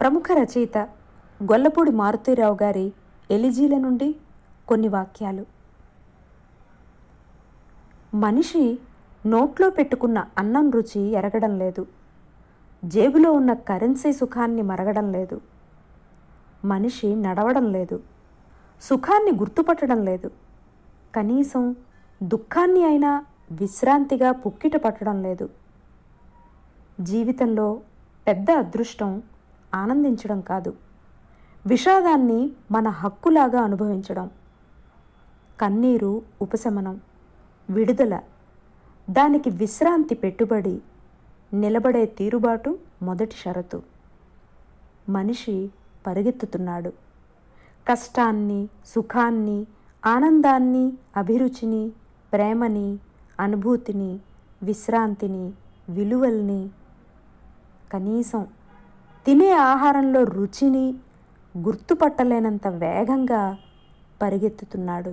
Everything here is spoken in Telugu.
ప్రముఖ రచయిత గొల్లపూడి మారుతీరావు గారి ఎలిజీల నుండి కొన్ని వాక్యాలు. మనిషి నోట్లో పెట్టుకున్న అన్నం రుచి ఎరగడం లేదు. జేబులో ఉన్న కరెన్సీ సుఖాన్ని మరగడం లేదు. మనిషి నడవడం లేదు. సుఖాన్ని గుర్తుపట్టడం లేదు. కనీసం దుఃఖాన్ని అయినా విశ్రాంతిగా పుక్కిట పట్టడం లేదు. జీవితంలో పెద్ద అదృష్టం ఆనందించడం కాదు. విషాదాన్ని మన హక్కులాగా అనుభవించడం. కన్నీరు ఉపశమనం విడుదల దానికి విశ్రాంతి పెట్టుబడి నిలబడే తీరుబాటు మొదటి షరతు. మనిషి పరిగెత్తుతున్నాడు. కష్టాన్ని సుఖాన్ని ఆనందాన్ని అభిరుచిని ప్రేమని అనుభూతిని విశ్రాంతిని విలువల్ని కనీసం తినే ఆహారంలో రుచిని గుర్తుపట్టలేనంత వేగంగా పరిగెత్తుతున్నాడు.